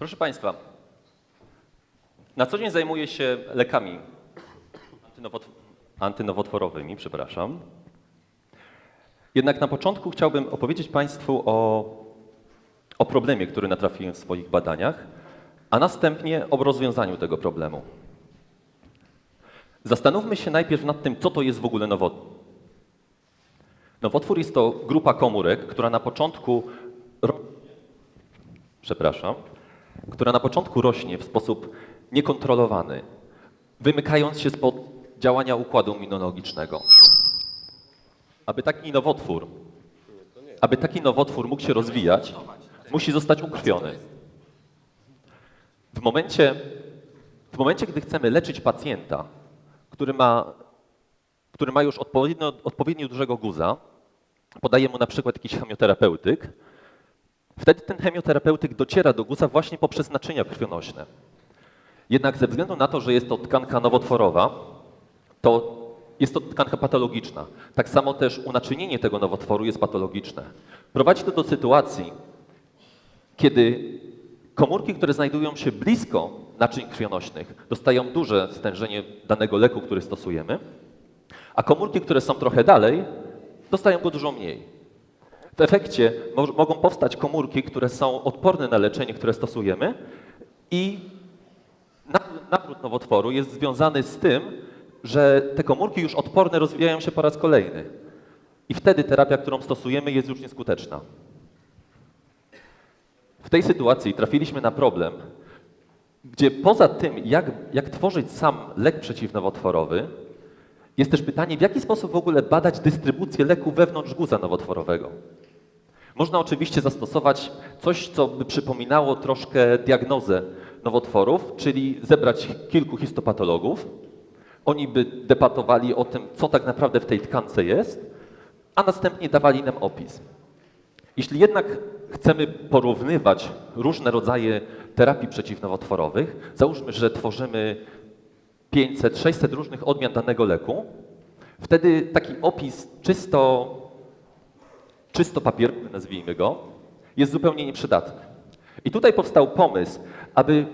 Proszę Państwa, na co dzień zajmuję się lekami antynowot- antynowotworowymi, przepraszam. Jednak na początku chciałbym opowiedzieć Państwu o, o problemie, który natrafiłem w swoich badaniach, a następnie o rozwiązaniu tego problemu. Zastanówmy się najpierw nad tym, co to jest w ogóle nowotwór. Nowotwór jest to grupa komórek, która na początku przepraszam, która na początku rośnie w sposób niekontrolowany, wymykając się spod działania układu immunologicznego. Aby taki nowotwór, aby taki nowotwór mógł się rozwijać, musi zostać ukrwiony. W momencie, w momencie, gdy chcemy leczyć pacjenta, który ma, który ma już odpowiednio, odpowiednio dużego guza, podaje mu na przykład jakiś chemioterapeutyk, Wtedy ten chemioterapeutyk dociera do guza właśnie poprzez naczynia krwionośne. Jednak ze względu na to, że jest to tkanka nowotworowa, to jest to tkanka patologiczna. Tak samo też unaczynienie tego nowotworu jest patologiczne. Prowadzi to do sytuacji, kiedy komórki, które znajdują się blisko naczyń krwionośnych, dostają duże stężenie danego leku, który stosujemy, a komórki, które są trochę dalej, dostają go dużo mniej. W efekcie mo- mogą powstać komórki, które są odporne na leczenie, które stosujemy i na- nawrót nowotworu jest związany z tym, że te komórki już odporne rozwijają się po raz kolejny. I wtedy terapia, którą stosujemy, jest już nieskuteczna. W tej sytuacji trafiliśmy na problem, gdzie poza tym, jak, jak tworzyć sam lek przeciwnowotworowy, jest też pytanie, w jaki sposób w ogóle badać dystrybucję leku wewnątrz guza nowotworowego. Można oczywiście zastosować coś, co by przypominało troszkę diagnozę nowotworów, czyli zebrać kilku histopatologów. Oni by debatowali o tym, co tak naprawdę w tej tkance jest, a następnie dawali nam opis. Jeśli jednak chcemy porównywać różne rodzaje terapii przeciwnowotworowych, załóżmy, że tworzymy 500, 600 różnych odmian danego leku, wtedy taki opis czysto, czysto papierowy, nazwijmy go, jest zupełnie nieprzydatny. I tutaj powstał pomysł, aby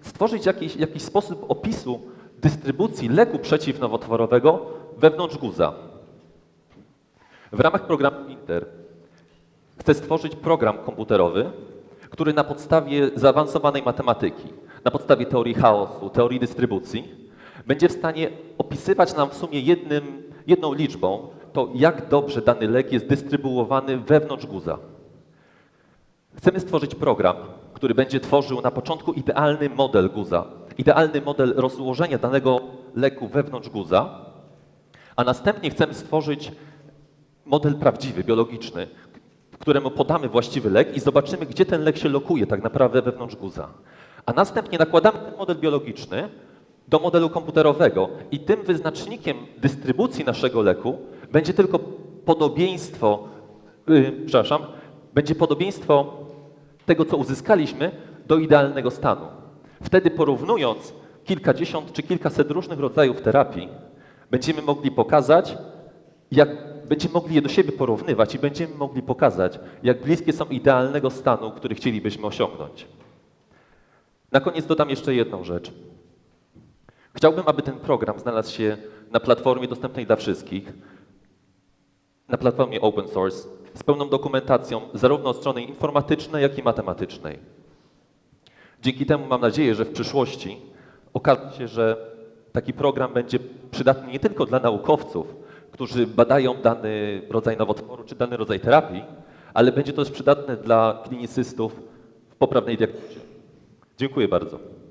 stworzyć jakiś, jakiś sposób opisu dystrybucji leku przeciwnowotworowego wewnątrz guza. W ramach programu Inter chcę stworzyć program komputerowy, który na podstawie zaawansowanej matematyki, na podstawie teorii chaosu, teorii dystrybucji, będzie w stanie opisywać nam w sumie jednym, jedną liczbą to, jak dobrze dany lek jest dystrybuowany wewnątrz guza. Chcemy stworzyć program, który będzie tworzył na początku idealny model guza, idealny model rozłożenia danego leku wewnątrz guza, a następnie chcemy stworzyć model prawdziwy, biologiczny, któremu podamy właściwy lek i zobaczymy, gdzie ten lek się lokuje tak naprawdę wewnątrz guza. A następnie nakładamy ten model biologiczny do modelu komputerowego i tym wyznacznikiem dystrybucji naszego leku będzie tylko podobieństwo, yy, przepraszam, będzie podobieństwo tego, co uzyskaliśmy, do idealnego stanu. Wtedy porównując kilkadziesiąt czy kilkaset różnych rodzajów terapii, będziemy mogli pokazać, jak będziemy mogli je do siebie porównywać i będziemy mogli pokazać, jak bliskie są idealnego stanu, który chcielibyśmy osiągnąć. Na koniec dodam jeszcze jedną rzecz. Chciałbym, aby ten program znalazł się na platformie dostępnej dla wszystkich, na platformie open source, z pełną dokumentacją, zarówno strony informatycznej, jak i matematycznej. Dzięki temu mam nadzieję, że w przyszłości okaże się, że taki program będzie przydatny nie tylko dla naukowców, którzy badają dany rodzaj nowotworu czy dany rodzaj terapii, ale będzie to też przydatne dla klinicystów w poprawnej diagnozie. Dziękuję bardzo.